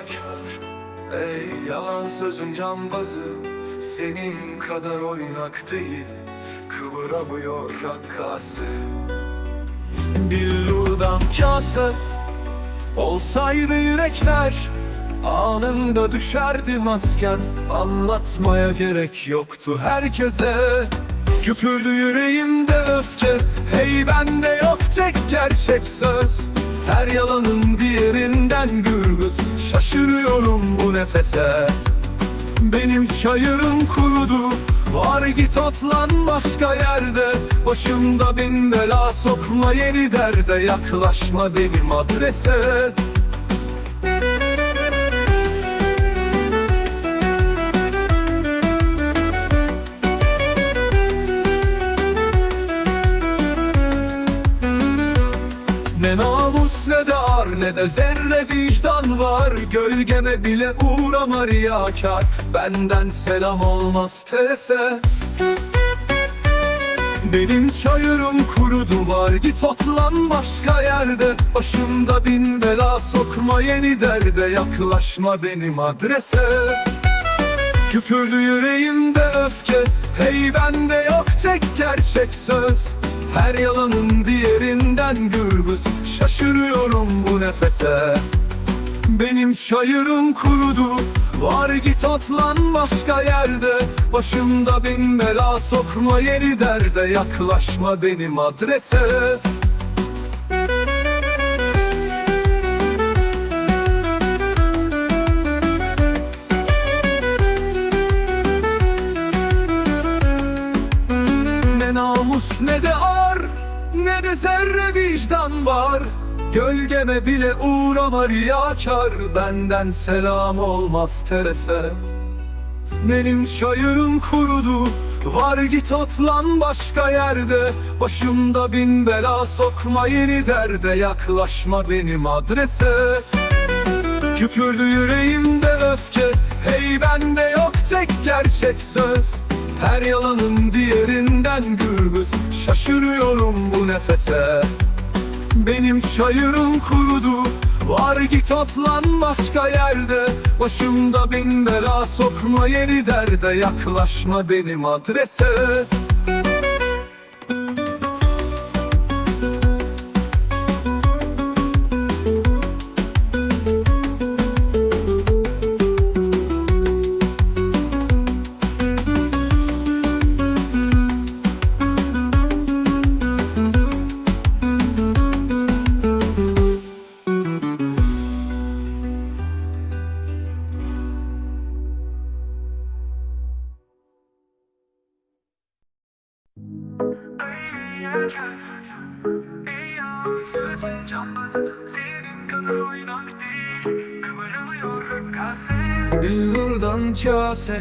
riyakar Ey yalan sözün cambazı Senin kadar oynak değil Kıvıramıyor rakkası Billurdan kase Olsaydı yürekler Anında düşerdi masken Anlatmaya gerek yoktu herkese Küpürdü yüreğimde öfke. Hey bende yok tek gerçek söz Her yalanın diğerinden gürbüz. Şaşırıyorum bu nefese. Benim çayırım kurudu. Var git otlan başka yerde. Başımda bin bela sokma yeni derde. Yaklaşma benim adrese ne de ar ne de zerre vicdan var. Gölgeme bile uğrama riyakar Benden selam olmaz tese. Benim çayırım kurudu var git otlan başka yerde. Başımda bin bela sokma yeni derde Yaklaşma benim adrese. Küpürdü yüreğimde öfke Hey bende tek gerçek söz. Her yalanın diğerinden gürbüz Şaşırıyorum bu nefese. Benim çayırım kurudu. Var git otlan başka yerde. Başımda bin bela sokma yeni derde. Yaklaşma benim adrese zerre vicdan var Gölgeme bile uğrama riyakar Benden selam olmaz terese. Benim çayırım kurudu Var git otlan başka yerde. Başımda bin bela sokma yeni derde Yaklaşma benim adrese. Küpürdü yüreğimde öfke Hey bende yok tek gerçek söz Her yalanın diğerinden gürbüz. Şaşırıyorum bu nefese. Benim çayırım kurudu. Var git otlan başka yerde. Başımda bin bela sokma yeni derde. Yaklaşma benim adrese Billurdan kase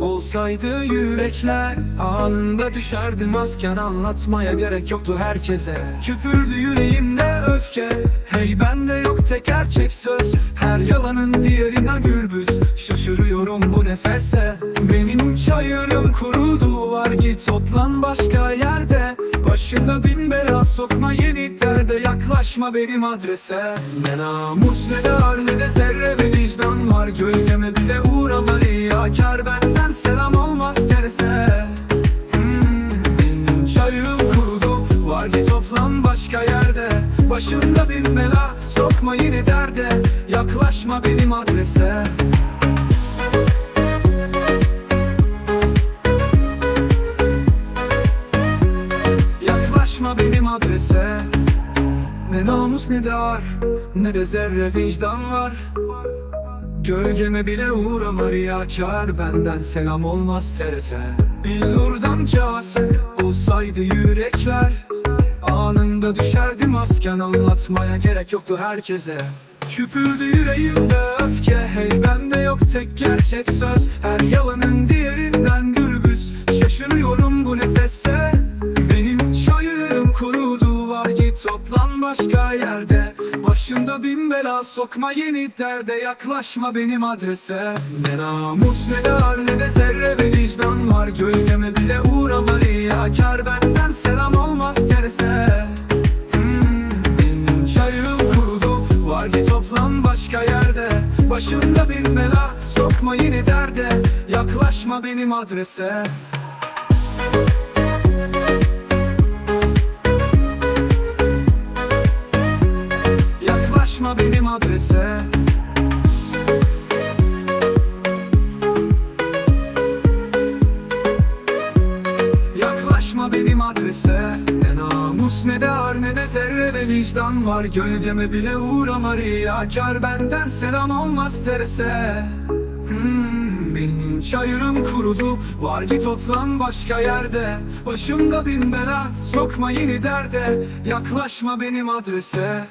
Olsaydı yürekler Anında düşerdi masken Anlatmaya gerek yoktu herkese. Küfürdü yüreğimde öfke. Hey bende yok tek gerçek söz. Her yalanın diğerine gürbüz. Şaşırıyorum bu nefese. Benim çayırım kurudu Var git otlan başka yerde. Başında bin bela sokma yeni derde Yaklaşma benim adrese. Ne namus ne de ar ne de zerre ve vicdan var. Gölgeme bile uğrama riyakar Benden selam olmaz terse Hmm, çayırım kurudu. Var git toplan başka yerde. Başımda bin bela Sokma yeni derde. Yaklaşma benim adrese. Yaklaşma benim adrese Ne namus ne de ar Ne de zerre vicdan var. Gölgeme bile uğrama riyakar Benden selam olmaz terese. Billurdan kase Olsaydı yürekler Anında düşerdi masken Anlatmaya gerek yoktu herkese. Küpürdü yüreğimde öfke Hey bende yok tek gerçek söz. Her yalanın diğerinden gürbüz Şaşırıyorum bu kurudu Var git toplan başka yerde. Başımda bin bela sokma yeni derde. Yaklaşma benim adrese. Ne namus ne de ar ne de zerre ve vicdan var. Gölgeme bile uğrama riyakar Benden selam olmaz terse Hmm, çayırım kurudu. Var git toplan başka yerde. Başımda bir bela Sokma yine derde. Yaklaşma benim adrese Yaklaşma benim adrese. Yaklaşma benim adrese. Ne namus ne de ar ne de zerre ve vicdan var. Gölgeme bile uğrama riyakar Benden selam olmaz terese. Hmm, benim çayırım kurudu. Var git otlan başka yerde. Başımda bin bela Sokma yeni derde. Yaklaşma benim adrese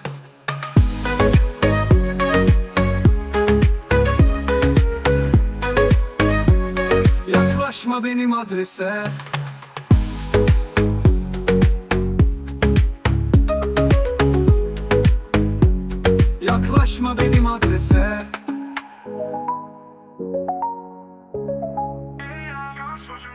Yaklaşma benim adrese. Yaklaşma benim adrese. Sözüm